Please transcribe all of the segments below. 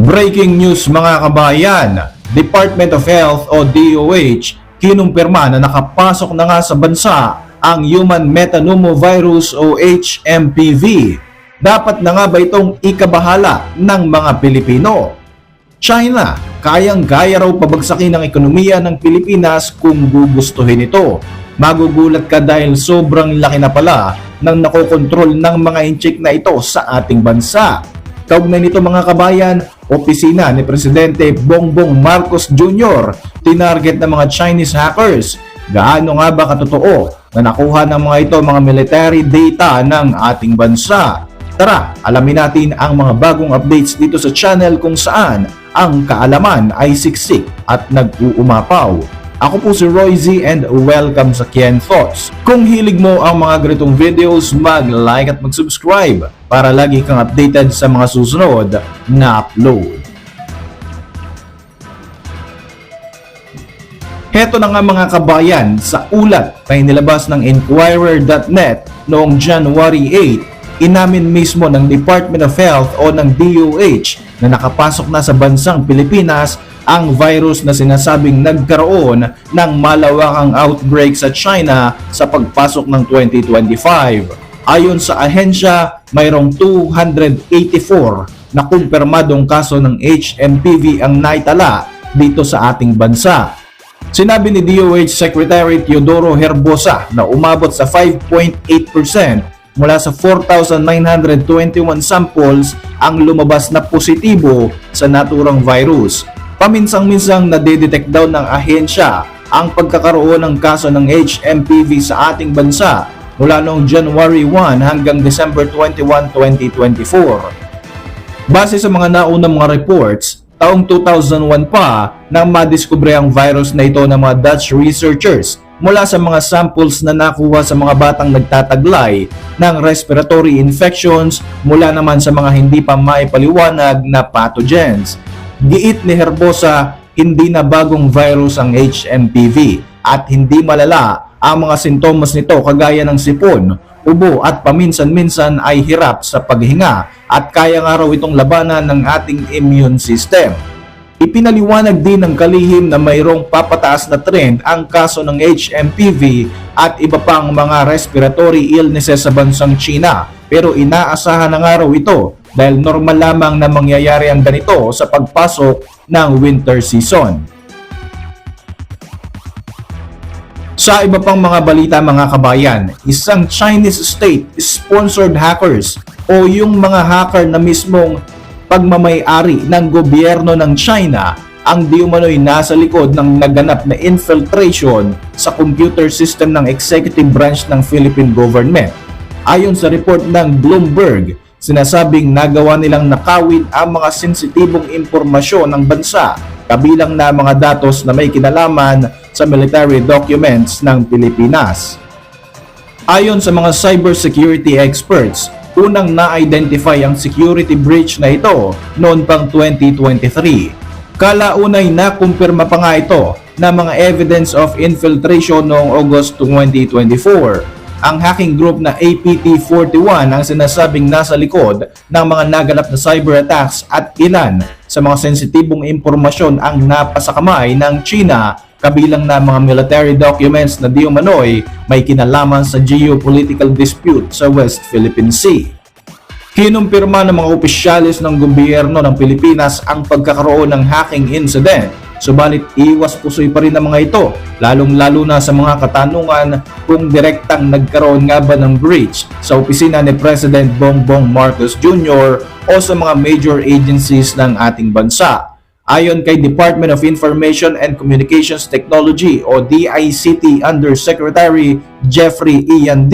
Breaking news mga kabayan, Department of Health o DOH kinumpirma na nakapasok na nga sa bansa ang Human Metapneumovirus o HMPV. Dapat na nga ba itong ikabahala ng mga Pilipino? China, kayang-kaya raw pabagsakin ang ekonomiya ng Pilipinas kung gugustuhin ito. Magugulat ka dahil sobrang laki na pala ng nakokontrol ng mga inchik na ito sa ating bansa. Kaugnay nito mga kabayan, opisina ni Presidente Bongbong Marcos Jr. tinarget ng mga Chinese hackers. Gaano nga ba katotoo na nakuha ng mga ito mga military data ng ating bansa? Tara, alamin natin ang mga bagong updates dito sa channel kung saan ang kaalaman ay siksik at nag-uumapaw. Ako po si Roy Z and welcome sa Ken Thoughts. Kung hilig mo ang mga ganitong videos, mag-like at mag-subscribe para lagi kang updated sa mga susunod na upload. Heto na nga mga kabayan sa ulat na inilabas ng Inquirer.net noong January 8, inamin mismo ng Department of Health o ng DOH na nakapasok na sa bansang Pilipinas ang virus na sinasabing nagkaroon ng malawakang outbreak sa China sa pagpasok ng 2025. Ayon sa ahensya, mayroong 284 na kumpirmadong kaso ng HMPV ang naitala dito sa ating bansa. Sinabi ni DOH Secretary Teodoro Herbosa na umabot sa 5.8% mula sa 4,921 samples ang lumabas na positibo sa naturang virus. Paminsang-minsang nadedetect daw ng ahensya ang pagkakaroon ng kaso ng HMPV sa ating bansa mula noong January 1 hanggang December 21, 2024. Base sa mga naunang mga reports, taong 2001 pa nang madiskubre ang virus na ito ng mga Dutch researchers mula sa mga samples na nakuha sa mga batang nagtataglay ng respiratory infections mula naman sa mga hindi pa maipaliwanag na pathogens. Giit ni Herbosa, hindi na bagong virus ang HMPV at hindi malala ang mga sintomas nito kagaya ng sipon, ubo at paminsan-minsan ay hirap sa paghinga at kaya nga raw itong labanan ng ating immune system. Ipinaliwanag din ng kalihim na mayroong papataas na trend ang kaso ng HMPV at iba pang mga respiratory illnesses sa bansang China pero inaasahan na nga raw ito dahil normal lamang na mangyayari ang ganito sa pagpasok ng winter season. Sa iba pang mga balita mga kabayan, isang Chinese state-sponsored hackers o yung mga hacker na mismong pagmamayari ng gobyerno ng China ang di umano'y nasa likod ng naganap na infiltration sa computer system ng executive branch ng Philippine government. Ayon sa report ng Bloomberg, sinasabing nagawa nilang nakawin ang mga sensitibong impormasyon ng bansa kabilang na mga datos na may kinalaman sa military documents ng Pilipinas. Ayon sa mga cybersecurity experts, unang na-identify ang security breach na ito noon pang 2023. Kalaunay na kumpirma pa nga ito na mga evidence of infiltration noong August 2024. Ang hacking group na APT-41 ang sinasabing nasa likod ng mga naganap na cyber attacks at ilan sa mga sensitibong impormasyon ang napasakamay ng China kabilang na mga military documents na di umano'y may kinalaman sa geopolitical dispute sa West Philippine Sea. Kinumpirma ng mga opisyalis ng gobyerno ng Pilipinas ang pagkakaroon ng hacking incident subalit iwas pusoy pa rin ang mga ito lalong-lalo na sa mga katanungan kung direktang nagkaroon nga ba ng breach sa opisina ni President Bongbong Marcos Jr. o sa mga major agencies ng ating bansa. Ayon kay Department of Information and Communications Technology o DICT Undersecretary Jeffrey Ian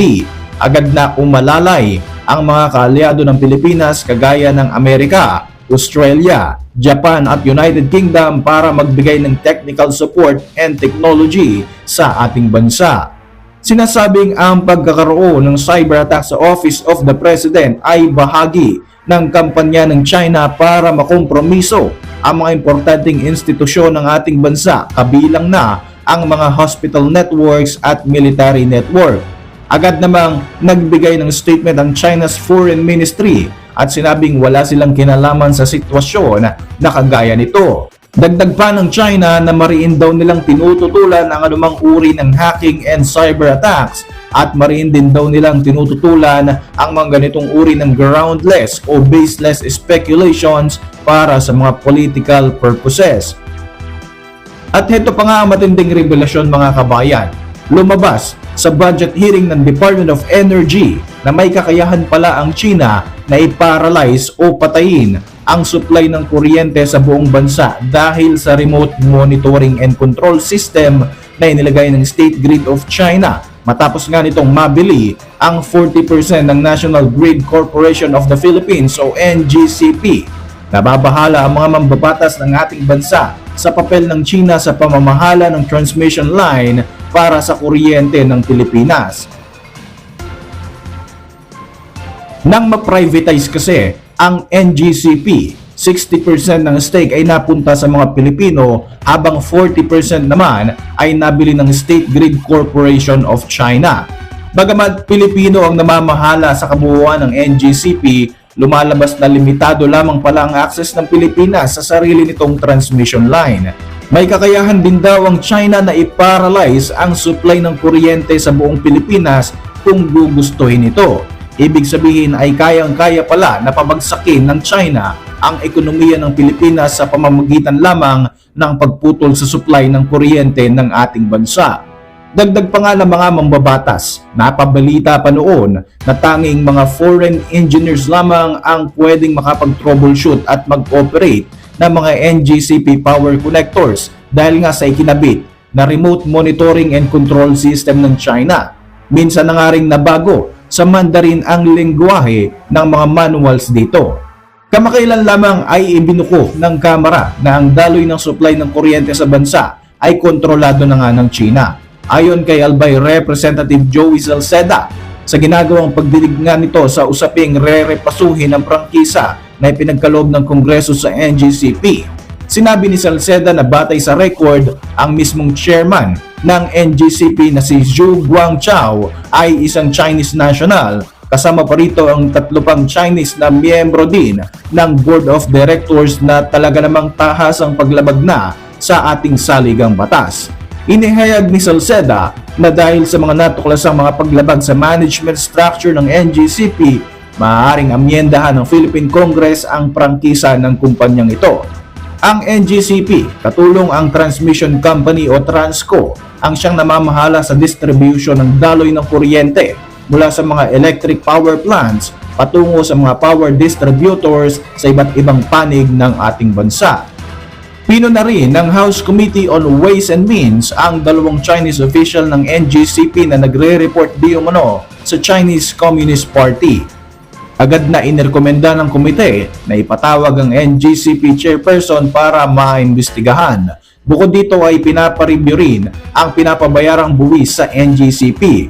agad na umalalay ang mga kaalyado ng Pilipinas kagaya ng Amerika, Australia, Japan at United Kingdom para magbigay ng technical support and technology sa ating bansa. Sinasabing ang pagkakaroon ng cyber attack sa Office of the President ay bahagi ng kampanya ng China para makompromiso ang mga importanteng institusyon ng ating bansa kabilang na ang mga hospital networks at military network. Agad namang nagbigay ng statement ang China's Foreign Ministry at sinabing wala silang kinalaman sa sitwasyon na kagaya nito. Dagdag pa ng China na mariin daw nilang tinututulan ang anumang uri ng hacking and cyber attacks at mariin din daw nilang tinututulan ang mga ganitong uri ng groundless o baseless speculations para sa mga political purposes. At heto pa nga ang matinding revelasyon mga kabayan. Lumabas sa budget hearing ng Department of Energy na may kakayahan pala ang China na i-paralyze o patayin ang supply ng kuryente sa buong bansa dahil sa remote monitoring and control system na inilagay ng State Grid of China matapos nga nitong mabili ang 40% ng National Grid Corporation of the Philippines o NGCP. Nababahala ang mga mambabatas ng ating bansa sa papel ng China sa pamamahala ng transmission line para sa kuryente ng Pilipinas. Nang ma-privatize kasi ang NGCP, 60% ng stake ay napunta sa mga Pilipino habang 40% naman ay nabili ng State Grid Corporation of China. Bagamat Pilipino ang namamahala sa kabuuan ng NGCP, lumalabas na limitado lamang pala ang access ng Pilipinas sa sarili nitong transmission line. May kakayahan din daw ang China na i-paralyze ang supply ng kuryente sa buong Pilipinas kung gugustuhin ito. Ibig sabihin ay kayang-kaya pala na pabagsakin ng China ang ekonomiya ng Pilipinas sa pamamagitan lamang ng pagputol sa supply ng kuryente ng ating bansa. Dagdag pa nga ng mga mambabatas, napabalita pa noon na tanging mga foreign engineers lamang ang pwedeng makapag-troubleshoot at mag-operate ng mga NGCP power connectors dahil nga sa ikinabit na remote monitoring and control system ng China. Minsan na nga rin nabago sa Mandarin ang lengguwahe ng mga manuals dito. Kamakailan lamang ay ibinuko ng Kamara na ang daloy ng supply ng kuryente sa bansa ay kontrolado na nga ng China. Ayon kay Albay Representative Joey Salceda, sa ginagawang pagdilig nga nito sa usaping re-repasuhin ang prangkisa na ipinagkaloob ng Kongreso sa NGCP. Sinabi ni Salceda na batay sa record, ang mismong chairman ng NGCP na si Zhu Guangchao ay isang Chinese national Kasama pa rito ang tatlo pang Chinese na miyembro din ng Board of Directors na talaga namang tahas ang paglabag na sa ating saligang batas. Inihayag ni Salceda na dahil sa mga natuklasang mga paglabag sa management structure ng NGCP, maaaring amyendahan ng Philippine Congress ang prangkisa ng kumpanyang ito. Ang NGCP, katulong ang Transmission Company o Transco, ang siyang namamahala sa distribution ng daloy ng kuryente mula sa mga electric power plants patungo sa mga power distributors sa iba't ibang panig ng ating bansa. Pino na rin ng House Committee on Ways and Means ang dalawang Chinese official ng NGCP na nagre-report di umano sa Chinese Communist Party. Agad na inirekomenda ng komite na ipatawag ang NGCP chairperson para maimbestigahan. Bukod dito ay pinapareview rin ang pinapabayarang buwis sa NGCP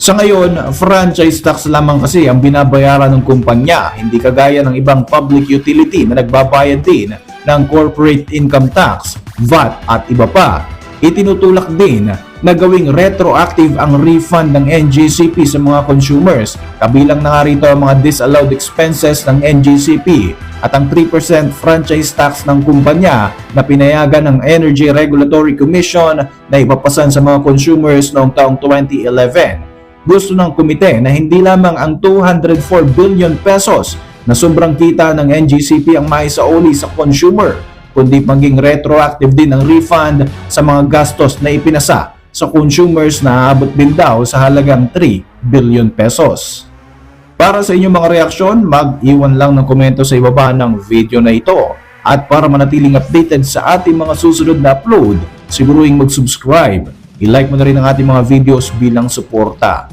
sa ngayon, franchise tax lamang kasi ang binabayaran ng kumpanya, hindi kagaya ng ibang public utility na nagbabayad din ng corporate income tax, VAT at iba pa. Itinutulak din na gawing retroactive ang refund ng NGCP sa mga consumers, kabilang na nga rito ang mga disallowed expenses ng NGCP at ang 3% franchise tax ng kumpanya na pinayagan ng Energy Regulatory Commission na ipapasan sa mga consumers noong taong 2011 gusto ng komite na hindi lamang ang 204 billion pesos na sobrang kita ng NGCP ang maisauli sa consumer, kundi maging retroactive din ang refund sa mga gastos na ipinasa sa consumers na aabot din daw sa halagang 3 billion pesos. Para sa inyong mga reaksyon, mag-iwan lang ng komento sa ibaba ng video na ito. At para manatiling updated sa ating mga susunod na upload, siguruhin mag-subscribe I-like mo na rin ang ating mga videos bilang suporta.